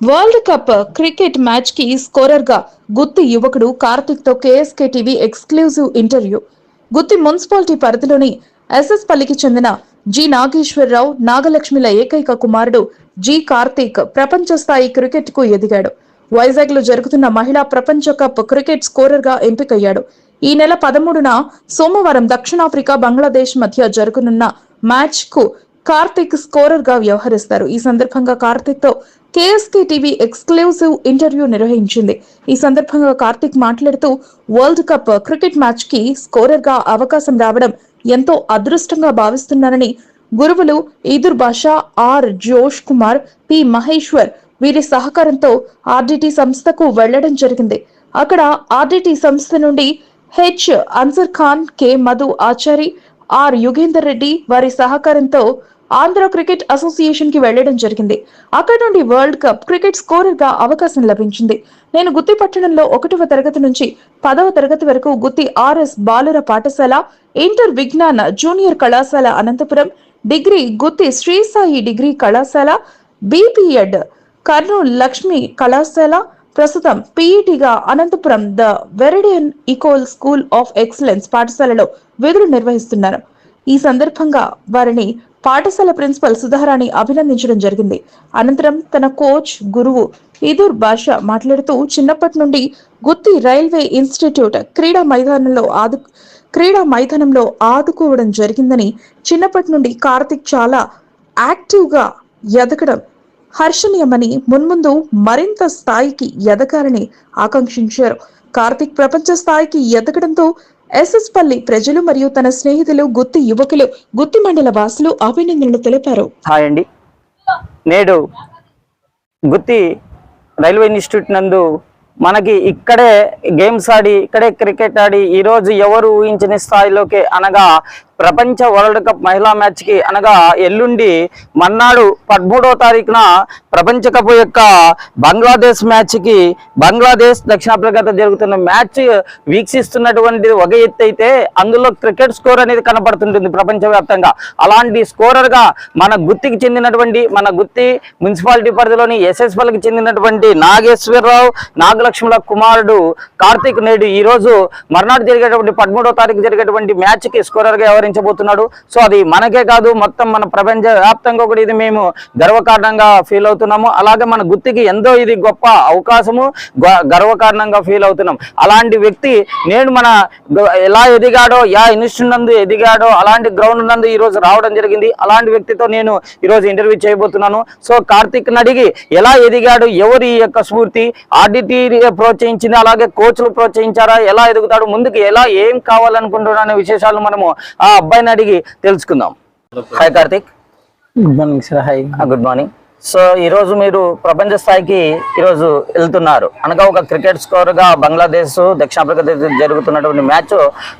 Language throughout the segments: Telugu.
వరల్డ్ కప్ క్రికెట్ మ్యాచ్కి స్కోరర్గా గుత్తి యువకుడు కార్తిక్తో KSK TV exclusive interview. Gutti municipality పరిధిలోని ఎస్ఎస్ పల్లికి చెందిన జి నాగేశ్వరరావు నాగలక్ష్మిల ఏకైక కుమారుడు జి కార్తీక్ ప్రపంచ స్థాయి క్రికెట్కు ఎదిగాడు. వైజాగ్లో జరుగుతున్న మహిళా ప్రపంచ కప్ క్రికెట్ స్కోరర్గా ఎంపికయ్యాడు. ఈ నెల పదమూడున సోమవారం దక్షిణాఫ్రికా బంగ్లాదేశ్ మధ్య జరగనున్న మ్యాచ్కు కార్తిక్ స్కోరర్గా వ్యవహరిస్తారు. ఈ సందర్భంగా కార్తిక్తో కేఎస్కే టీవీ ఎక్స్క్లూజివ్ ఇంటర్వ్యూ నిర్వహించింది. ఈ సందర్భంగా కార్తిక్ మాట్లాడుతూ వరల్డ్ కప్ క్రికెట్ మ్యాచ్కి స్కోరర్గా అవకాశం రావడం ఎంతో అదృష్టంగా భావిస్తున్నానని గురువులు ఈదుర్ బాషా ఆర్. జోష్ కుమార్ పి. మహేశ్వర్ వీరి సహకారంతో ఆర్డిటి సంస్థకు వెళ్ళడం జరిగింది. అక్కడ ఆర్డిటి సంస్థ నుండి H. Ansar Khan K. Madhu Achari R. Yugender Reddy వారి సహకారంతో ఆంధ్ర క్రికెట్ అసోసియేషన్కి వెళ్ళడం జరిగింది. అక్కడ నుండి వరల్డ్ కప్ క్రికెట్ స్కోరర్గా అవకాశం లభించింది. నేను గుత్తి పట్టణంలో ఒకటవ తరగతి నుంచి పదవ తరగతి వరకు గుత్తి ఆర్ఎస్ బాలుర పాఠశాల ఇంటర్ విజ్ఞాన జూనియర్ కళాశాల అనంతపురం డిగ్రీ గుత్తి శ్రీ సాయి డిగ్రీ కళాశాల బీపీఎడ్ కర్నూలు లక్ష్మి కళాశాల ప్రస్తుతం పీఈటీగా Anantapur the Veridian Ecole School of Excellence పాఠశాలలో విధులు నిర్వహిస్తున్నారు. ఈ సందర్భంగా వారిని పాఠశాల ప్రిన్సిపల్ సుధారాణి అభినందించడం జరిగింది. అనంతరం తన కోచ్ గురువు ఇదూర్ భాష మాట్లాడుతూ చిన్నప్పటి నుండి గుత్తి రైల్వే ఇన్స్టిట్యూట్ క్రీడా మైదానంలో ఆదు క్రీడా మైదానంలో ఆదుకోవడం జరిగిందని చిన్నప్పటి నుండి కార్తిక్ చాలా యాక్టివ్గా ఎదగడం హర్షణీయమని మున్ముందు మరింత స్థాయికి ఎదగాలని ఆకాంక్షించారు. కార్తిక్ ప్రపంచ స్థాయికి ఎదగడంతో ఎస్ఎస్ పల్లి ప్రజలు మరియు తన స్నేహితులు గుత్తి యువకులు గుత్తి మండల వాసులు అభినందనలు తెలిపారు. హాయ్ అండి. నేడు గుత్తి రైల్వే ఇన్స్టిట్యూట్ నందు మనకి ఇక్కడే గేమ్స్ ఆడి ఇక్కడే క్రికెట్ ఆడి ఈరోజు ఎవరు ఊహించని స్థాయిలోకి అనగా ప్రపంచ వరల్డ్ కప్ మహిళా మ్యాచ్కి అనగా ఎల్లుండి మన్నాడు పదమూడవ తారీఖున ప్రపంచ కప్ యొక్క బంగ్లాదేశ్ మ్యాచ్కి బంగ్లాదేశ్ దక్షిణాఫ్రికాతో జరుగుతున్న మ్యాచ్ వీక్షిస్తున్నటువంటి ఒక ఎత్తు అయితే అందులో క్రికెట్ స్కోర్ అనేది కనపడుతుంటుంది ప్రపంచవ్యాప్తంగా. అలాంటి స్కోరర్గా మన గుత్తికి చెందినటువంటి మన గుత్తి మున్సిపాలిటీ పరిధిలోని ఎస్ఎస్పల్కి చెందినటువంటి నాగేశ్వరరావు నాగలక్ష్ముల కుమారుడు కార్తీక్ నేడు ఈ రోజు మర్నాడు జరిగేటువంటి పదమూడవ తారీఖు జరిగేటువంటి మ్యాచ్కి స్కోరర్గా వ్యవహరించబోతున్నాడు సో అది మనకే కాదు మొత్తం మన ప్రపంచ వ్యాప్తంగా కూడా ఇది మేము గర్వకారణంగా ఫీల్ అవుతున్నాము. అలాగే మన గుత్తికి ఎంతో ఇది గొప్ప అవకాశము గ- గర్వకారణంగా ఫీల్ అవుతున్నాం. అలాంటి వ్యక్తి నేను మన ఎలా ఎదిగాడో యా ఇన్స్టిట్యూట్ నందు ఎదిగాడో అలాంటి గ్రౌండ్ నందు ఈరోజు రావడం జరిగింది. అలాంటి వ్యక్తితో నేను ఈరోజు ఇంటర్వ్యూ చేయబోతున్నాను. సో కార్తిక్ అడిగి ఎలా ఎదిగాడు ఎవరు ఈ యొక్క స్ఫూర్తి ఆడిటీ ప్రోత్సహించింది అలాగే కోచ్లు ప్రోత్సహించారా ఎలా ఎదుగుతాడు ముందుకు ఎలా ఏం కావాలనుకుంటున్నా అనే విశేషాలు మనము ఆ అబ్బాయిని అడిగి తెలుసుకుందాం. Hi Karthik. Good morning sir hi good morning so ఈ రోజు మీరు ప్రపంచ స్థాయికి ఈరోజు వెళ్తున్నారు. అనగా ఒక క్రికెట్ స్కోర్గా బంగ్లాదేశ్ దక్షిణాఫ్రికా జరుగుతున్నటువంటి మ్యాచ్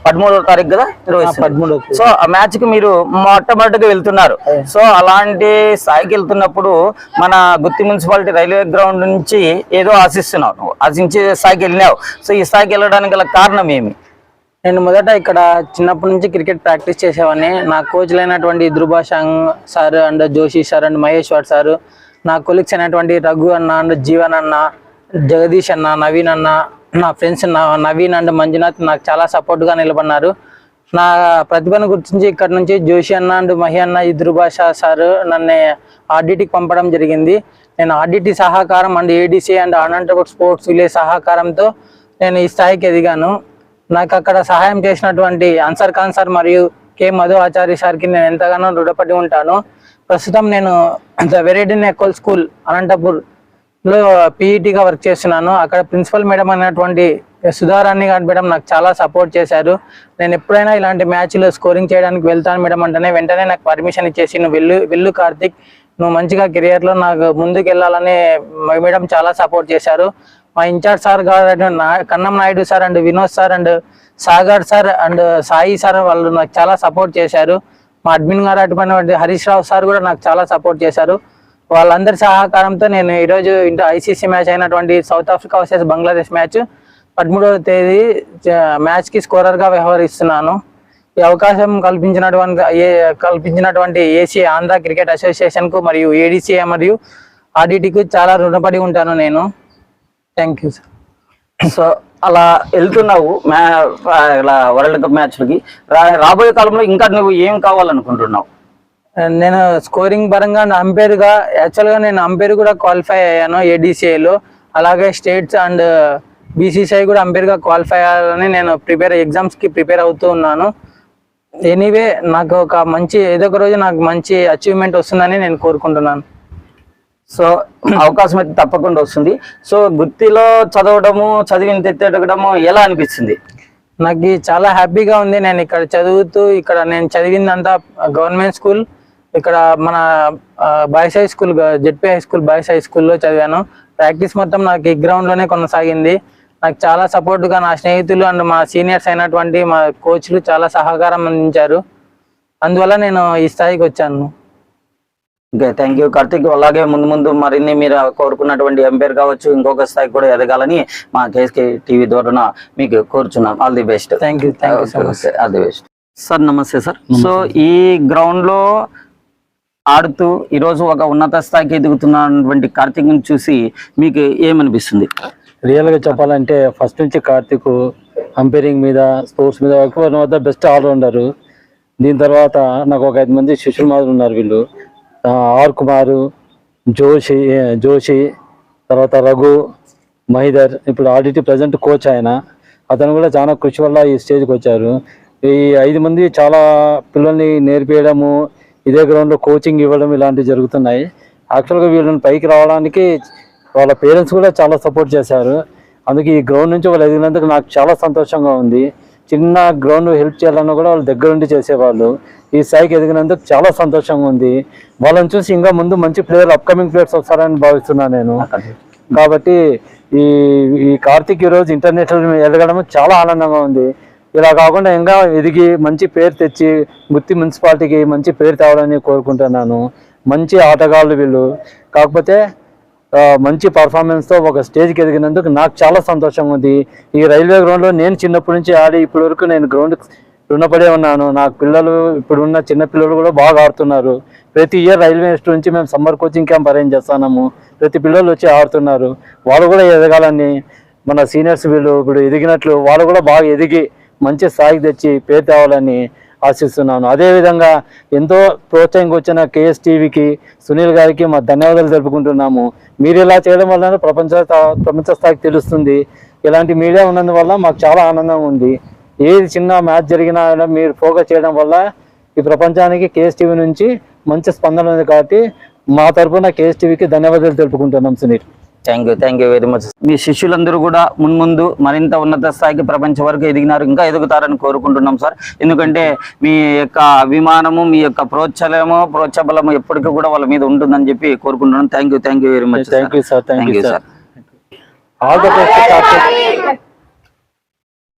పదమూడవ తారీఖు కదా నిర్వహిస్తుంది. పదమూడవ సో ఆ మ్యాచ్కి మీరు మొట్టమొదటిగా వెళ్తున్నారు. సో అలాంటి స్థాయికి వెళ్తున్నప్పుడు మన గుత్తి మున్సిపాలిటీ రైల్వే గ్రౌండ్ నుంచి ఏదో ఆశిస్తున్నావు ఆశించే స్థాయికి వెళ్ళినావు. సో ఈ స్థాయికి వెళ్ళడానికి గల కారణం ఏమి? నేను మొదట ఇక్కడ చిన్నప్పటి నుంచి క్రికెట్ ప్రాక్టీస్ చేసేవాడిని. నా కోచ్లు అయినటువంటి ధృభాషాంగ్ sir and Joshi sir and Maheshwar sir. నా కొలీగ్స్ అయినటువంటి రఘు అన్న అండ్ జీవన్ అన్న జగదీష్ అన్న నవీన్ అన్న నా ఫ్రెండ్స్ నవీన్ అండ్ మంజునాథ్ నాకు చాలా సపోర్ట్గా నిలబడినారు. నా ప్రతిభను గుర్తించి ఇక్కడ నుంచి జోషి అన్న అండ్ మహి అన్న ఇద్రుభాష ధృభాష సార్ నన్ను ఆర్డిటీకి పంపడం జరిగింది. నేను ఆర్డిటి సహకారం and ADC and Anantapuram sports village సహకారంతో నేను ఈ స్థాయికి ఎదిగాను. నాకు అక్కడ సహాయం చేసినటువంటి అన్సర్ ఖాన్ సార్ మరియు కె మధు ఆచార్య సార్కి నేను ఎంతగానో రుణపడి ఉంటాను. ప్రస్తుతం నేను ద వెరైడన్ ఎకోల్ స్కూల్ అనంతపూర్లో పీఈటీగా వర్క్ చేస్తున్నాను. అక్కడ ప్రిన్సిపల్ మేడం అనేటువంటి సుధారాణి గారి మేడం నాకు చాలా సపోర్ట్ చేశారు. నేను ఎప్పుడైనా ఇలాంటి మ్యాచ్లో స్కోరింగ్ చేయడానికి వెళ్తాను మేడం అంటేనే వెంటనే నాకు పర్మిషన్ ఇచ్చేసి నువ్వు వెళ్ళు వెళ్ళు కార్తిక్ నువ్వు మంచిగా కెరియర్లో నాకు ముందుకు వెళ్ళాలని మేడం చాలా సపోర్ట్ చేశారు. మా ఇన్ఛార్జ్ సార్ గారు నా- Kannam Naidu sir and Vinod sir and Sagar sir and Sai sir వాళ్ళు నాకు చాలా సపోర్ట్ చేశారు. మా అడ్మిన్ గారు అటువంటి హరీష్ రావు సార్ కూడా నాకు చాలా సపోర్ట్ చేశారు. వాళ్ళందరి సహకారంతో నేను ఈరోజు ఇంటర్ ఐసీసీ మ్యాచ్ అయినటువంటి South Africa versus Bangladesh match పదమూడవ తేదీ మ్యాచ్కి స్కోరర్గా వ్యవహరిస్తున్నాను. ఈ అవకాశం కల్పించినటువంటి కల్పించినటువంటి ఏసీ ఆంధ్ర క్రికెట్ అసోసియేషన్కు మరియు ఏడీసీఏ మరియు ఆడిటీకి చాలా రుణపడి ఉంటాను నేను. థ్యాంక్ యూ సార్ సో అలా వెళ్తున్నావు మ్యా ఇలా వరల్డ్ కప్ మ్యాచ్లకి. రా- రాబోయే కాలంలో ఇంకా నువ్వు ఏం కావాలనుకుంటున్నావు? నేను స్కోరింగ్ పరంగా అంపైర్గా యాక్చువల్గా నేను అంపైర్ కూడా క్వాలిఫై అయ్యాను ఏడీసీఐలో అలాగే స్టేట్స్ అండ్ బీసీసీఐ కూడా అంపేర్గా క్వాలిఫై అయ్యాలని నేను ప్రిపేర్ ఎగ్జామ్స్కి ప్రిపేర్ అవుతూ ఉన్నాను. ఎనీవే నాకు ఒక మంచి ఏదో ఒక రోజు నాకు మంచి అచీవ్మెంట్ వస్తుందని నేను కోరుకుంటున్నాను. సో అవకాశం అయితే తప్పకుండా వస్తుంది. సో గుత్తిలో చదవడము చదివిన తెత్తడము ఎలా అనిపిస్తుంది? నాకు చాలా హ్యాపీగా ఉంది. నేను ఇక్కడ చదువుతూ ఇక్కడ నేను చదివిందంతా గవర్నమెంట్ స్కూల్. ఇక్కడ మన boys high school ZP high school boys high స్కూల్లో చదివాను. ప్రాక్టీస్ మొత్తం నాకు ఈ గ్రౌండ్లోనే కొనసాగింది. నాకు చాలా సపోర్ట్గా నా స్నేహితులు అండ్ మా సీనియర్స్ అయినటువంటి మా కోచ్లు చాలా సహకారం అందించారు. అందువల్ల నేను ఈ స్థాయికి వచ్చాను. ఓకే థ్యాంక్ యూ కార్తిక్ అలాగే ముందు ముందు మరిన్ని మీరు కోరుకున్నటువంటి ఎంపైర్ కావచ్చు ఇంకొక స్థాయి కూడా ఎదగాలని మా కేఎస్కే టీవీ ద్వారా మీకు కోరుచున్నాం. All the best thank you thank you so much all the best sir namaste sir so ఈ గ్రౌండ్లో ఆడుతూ ఈరోజు ఒక ఉన్నత స్థాయికి ఎదుగుతున్నటువంటి కార్తీక్ని చూసి మీకు ఏమనిపిస్తుంది? రియల్గా చెప్పాలంటే ఫస్ట్ నుంచి కార్తిక్ అంపైరింగ్ మీద స్పోర్ట్స్ మీద one of the best allrounder దీని తర్వాత నాకు ఒక ఐదు మంది శిష్యులు మాదిరి ఉన్నారు వీళ్ళు. ఆర్ కుమారు జోషి జోషి తర్వాత రఘు మహిదర్ ఇప్పుడు ఆడిటి ప్రజెంట్ కోచ్ ఆయన. అతను కూడా చాలా కృషి వల్ల ఈ స్టేజ్కి వచ్చారు. ఈ ఐదు మంది చాలా పిల్లల్ని నేర్పించడము ఇదే గ్రౌండ్లో కోచింగ్ ఇవ్వడం ఇలాంటివి జరుగుతున్నాయి. యాక్చువల్గా వీళ్ళని పైకి రావడానికి వాళ్ళ పేరెంట్స్ కూడా చాలా సపోర్ట్ చేశారు. అందుకే ఈ గ్రౌండ్ నుంచి వాళ్ళు ఎదిగినందుకు నాకు చాలా సంతోషంగా ఉంది. చిన్న గ్రౌండ్ హెల్ప్ చేయాలన్నా కూడా వాళ్ళు దగ్గర ఉండి చేసేవాళ్ళు. ఈ స్థాయికి ఎదిగినందుకు చాలా సంతోషంగా ఉంది. వాళ్ళని చూసి ఇంకా ముందు మంచి ప్లేయర్ అప్కమింగ్ ప్లేయర్స్ వస్తారని భావిస్తున్నాను నేను. కాబట్టి ఈ ఈ కార్తిక్ ఈరోజు ఇంటర్నేషనల్ ఎదగడం చాలా ఆనందంగా ఉంది. ఇలా కాకుండా ఇంకా ఎదిగి మంచి పేరు తెచ్చి గుత్తి మున్సిపాలిటీకి మంచి పేరు తేవాలని కోరుకుంటున్నాను. మంచి ఆటగాళ్ళు వీళ్ళు. కాకపోతే మంచి పర్ఫార్మెన్స్తో ఒక స్టేజ్కి ఎదిగినందుకు నాకు చాలా సంతోషం ఉంది. ఈ రైల్వే గ్రౌండ్లో నేను చిన్నప్పటి నుంచి ఆడి ఇప్పటి వరకు నేను గ్రౌండ్ రుణపడే ఉన్నాను. నాకు పిల్లలు ఇప్పుడున్న చిన్న పిల్లలు కూడా బాగా ఆడుతున్నారు. ప్రతి ఇయర్ రైల్వే ఇన్స్టిట్యూట్ నుంచి మేము సమ్మర్ కోచింగ్ క్యాంప్ అరేంజ్ చేస్తున్నాము. ప్రతి పిల్లలు వచ్చి ఆడుతున్నారు. వాళ్ళు కూడా ఎదగాలని మన సీనియర్స్ వీళ్ళు ఇప్పుడు ఎదిగినట్లు వాళ్ళు కూడా బాగా ఎదిగి మంచి స్థాయికి తెచ్చి పేరు తేవాలని ఆశిస్తున్నాను. అదేవిధంగా ఎంతో ప్రోత్సాహంగా వచ్చిన కేఎస్ టీవీకి సునీల్ గారికి మా ధన్యవాదాలు తెలుపుకుంటున్నాము. మీరు ఇలా చేయడం వల్ల ప్రపంచ ప్రపంచ స్థాయికి తెలుస్తుంది. ఇలాంటి మీడియా ఉన్నందువల్ల మాకు చాలా ఆనందంగా ఉంది. ఏది చిన్న మ్యాచ్ జరిగినా అయినా మీరు ఫోకస్ చేయడం వల్ల ఈ ప్రపంచానికి కేఎస్ టీవీ నుంచి మంచి స్పందన ఉంది కాబట్టి మా తరపున కేఎస్ టీవీకి ధన్యవాదాలు తెలుపుకుంటున్నాం Sunil. Thank you thank you very much మీ శిష్యులందరూ కూడా మున్ముందు మరింత ఉన్నత స్థాయికి ప్రపంచం వరకు ఎదిగినారు. ఇంకా ఎదుగుతారని కోరుకుంటున్నాం సార్. ఎందుకంటే మీ యొక్క అభిమానము మీ యొక్క ప్రోత్సాహము ప్రోత్సాహబలము ఎప్పటికీ కూడా వాళ్ళ మీద ఉంటుందని చెప్పి కోరుకుంటున్నాం. Thank you thank you very much thank you sir thank you sir sir all the best